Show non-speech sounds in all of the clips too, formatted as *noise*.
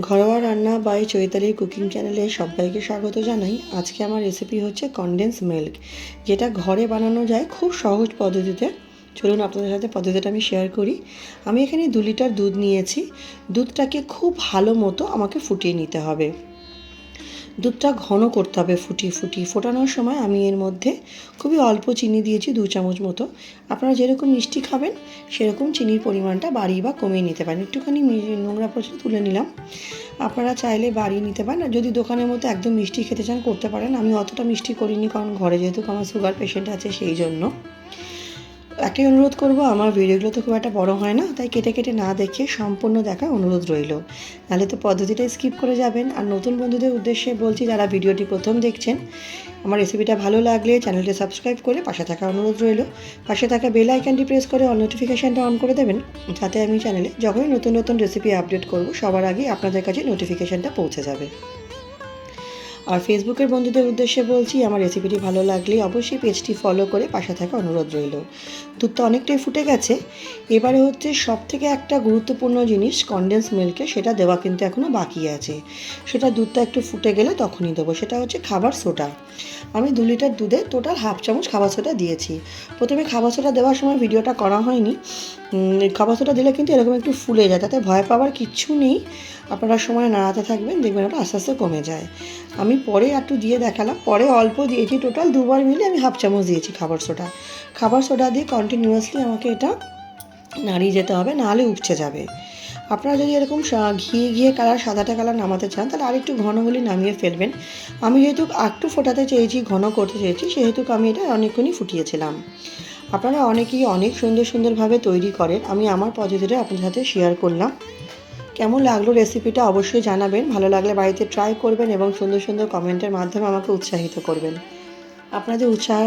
ঘরোয়া রান্না by চৈতালির cooking চ্যানেলে সবাইকে স্বাগত জানাই। আজকে আমার রেসিপি হচ্ছে কন্ডেন্স মিল্ক যেটা ঘরে বানানো যায় খুব সহজ পদ্ধতিতে। চলুন আপনাদের সাথে পদ্ধতিটা আমি শেয়ার করি। আমি এখানে দু লিটার দুধ নিয়েছি। দুধটাকে খুব ভালো মতো আমাকে ফুটিয়ে নিতে হবে। দুধটা ঘন করতে হবে ফুটিয়ে ফুটিয়ে। ফোটানোর সময় আমি এর মধ্যে খুবই অল্প চিনি দিয়েছি, দু চামচ মতো। আপনারা যেরকম মিষ্টি খাবেন, সেরকম চিনির পরিমাণটা বাড়িয়ে বা কমিয়ে নিতে পারেন। একটুখানি নোংরা পর্যন্ত তুলে নিলাম। আপনারা চাইলে বাড়িয়ে নিতে পারেন। আর যদি দোকানের মতো একদম মিষ্টি খেতে চান, করতে পারেন। আমি অতটা মিষ্টি করিনি, কারণ ঘরে যেহেতু আমার সুগার পেশেন্ট আছে, সেই জন্য। একটাই অনুরোধ করব, আমার ভিডিওগুলো তো খুব একটা বড় হয় না, তাই কেটে কেটে না দেখে সম্পূর্ণ দেখার অনুরোধ রইল। নাহলে তো পদ্ধতিটা স্কিপ করে যাবেন। আর নতুন বন্ধুদের উদ্দেশ্যে বলছি, যারা ভিডিওটি প্রথম দেখছেন, আমার রেসিপিটা ভালো লাগলে চ্যানেলটি সাবস্ক্রাইব করে পাশে থাকা অনুরোধ রইল। পাশে থাকা বেল আইকনটি প্রেস করে অল নোটিফিকেশানটা অন করে দেবেন, যাতে আমি চ্যানেলে যখনই নতুন নতুন রেসিপি আপডেট করব, সবার আগে আপনাদের কাছে নোটিফিকেশানটা পৌঁছে যাবে। আর ফেসবুকের বন্ধুদের উদ্দেশ্যে বলছি, আমার রেসিপিটি ভালো লাগলে অবশ্যই পেজটি ফলো করে পাশে থাকা অনুরোধ রইল। দুধটা অনেকটাই ফুটে গেছে। এবারে হচ্ছে সব থেকে একটা গুরুত্বপূর্ণ জিনিস কনডেন্স মিল্কে সেটা দেওয়া কিন্তু এখনও বাকি আছে। সেটা দুধটা একটু ফুটে গেলে তখনই দেবো, সেটা হচ্ছে খাবার সোটা আমি দু লিটার দুধে টোটাল হাফ চামচ খাবার সোটা দিয়েছি। প্রথমে খাবার সোটা দেওয়ার সময় ভিডিওটা করা হয়নি। খাবার সোটা দিলে কিন্তু এরকম একটু ফুলে যায়, তাতে ভয় পাওয়ার কিচ্ছু নেই। আপনারা সময় নাড়াতে থাকবেন, দেখবেন ওটা আস্তে আস্তে কমে যায়। আমি পরে একটু দিয়ে দেখালাম। পরে অল্প দিয়েছি টোটাল দুবার মিলে আমি হাফ চামচ দিয়েছি খাবার সোডা। খাবার সোডা দিয়ে কন্টিনিউয়াসলি আমাকে এটা নাড়িয়ে যেতে হবে, নাহলে উপচে যাবে। আপনারা যদি এরকম ঘিয়ে ঘিয়ে কালার সাদাটা কালার নামাতে চান, তাহলে আরেকটু ঘন হলে নামিয়ে ফেলবেন। আমি যেহেতু একটু ফোটাতে চেয়েছি, ঘন করতে চেয়েছি, সেহেতু আমি এটা অনেকক্ষণই ফুটিয়েছিলাম। আপনারা অনেকেই অনেক সুন্দর সুন্দরভাবে তৈরি করেন। আমি আমার পদ্ধতিটা আপনাদের সাথে শেয়ার করলাম। কেমন লাগল রেসিপিটা অবশ্যই জানাবেন। ভালো লাগলে বাড়িতে ট্রাই করবেন এবং সুন্দর সুন্দর কমেন্টের মাধ্যমে আমাকে উৎসাহিত করবেন। আপনাদের উৎসাহ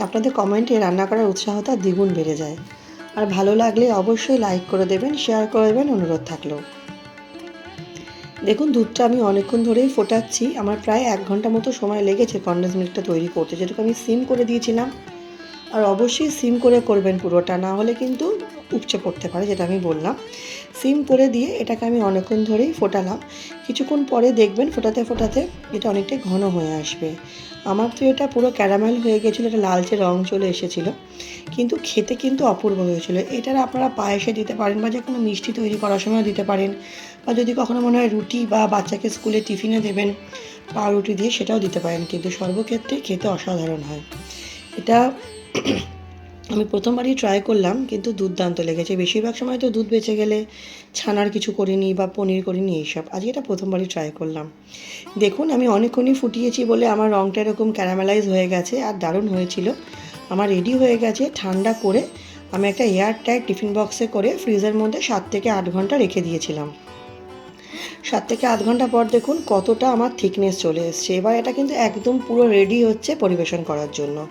আপনাদের কমেন্টে রান্না করার উৎসাহটা দ্বিগুণ বেড়ে যায়। আর ভালো লাগলে অবশ্যই লাইক করে দেবেন শেয়ার করে দেবেন, অনুরোধ থাকল। দেখুন, দুধটা আমি অনেকক্ষণ ধরেই ফোটাচ্ছি। আমার প্রায় এক ঘণ্টা মতো সময় লেগেছে কন্ডেন্স মিল্কটা তৈরি করতে। যেটুকু আমি সিম করে দিয়েছিলাম আর অবশ্যই সিম করে করবেন পুরোটা, না হলে কিন্তু উপচে পড়তে পারে যেটা আমি বললাম। সিম করে দিয়ে এটাকে আমি অনেকক্ষণ ধরেই ফোটালাম। কিছুক্ষণ পরে দেখবেন ফোটাতে ফোটাতে এটা অনেকটাই ঘন হয়ে আসবে। আমার তো এটা পুরো ক্যারামেল হয়ে গেছিল, এটা লালচে রং চলে এসেছিল। কিন্তু খেতে কিন্তু অপূর্ব হয়েছিল। এটার আপনারা পায়েসে দিতে পারেন বা যে কোনো মিষ্টি তৈরি করার সময় দিতে পারেন। বা যদি কখনো মনে হয় রুটি বা বাচ্চাকে স্কুলে টিফিনে দেবেন, পাউরুটি দিয়ে সেটাও দিতে পারেন। কিন্তু সর্বক্ষেত্রে খেতে অসাধারণ হয়। এটা *clears throat* আমি প্রথমবারই ট্রাই করলাম, কিন্তু দুর্দান্ত লেগেছে। বেশিরভাগ সময় তো দুধ বেঁচে গেলে ছানার কিছু করিনি বা পনির করিনি, এইসব। আজকে এটা প্রথমবারই ট্রাই করলাম। দেখুন, আমি অনেকক্ষণই ফুটিয়েছি বলে আমার রঙটা এরকম ক্যারামেলাইজ হয়ে গেছে আর দারুণ হয়েছিল। আমার রেডি হয়ে গেছে, ঠান্ডা করে আমি একটা এয়ার টাইট টিফিন বক্সে করে ফ্রিজের মধ্যে সাত থেকে আট ঘণ্টা রেখে দিয়েছিলাম। সাত থেকে আধ ঘণ্টা পর দেখুন কতটা আমার থিকনেস চলে এসছে। এবার এটা কিন্তু একদম পুরো রেডি হচ্ছে পরিবেশন করার জন্য।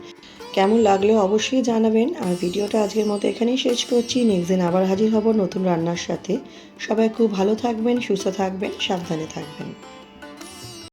কেমন লাগল অবশ্যই জানাবেন। আর ভিডিওটা আজকের মতো এখানেই শেষ করছি। নেক্সট দিন আবার হাজির হব নতুন রান্নার সাথে। সবাই খুব ভালো থাকবেন, সুস্থ থাকবেন, সাবধানে থাকবেন।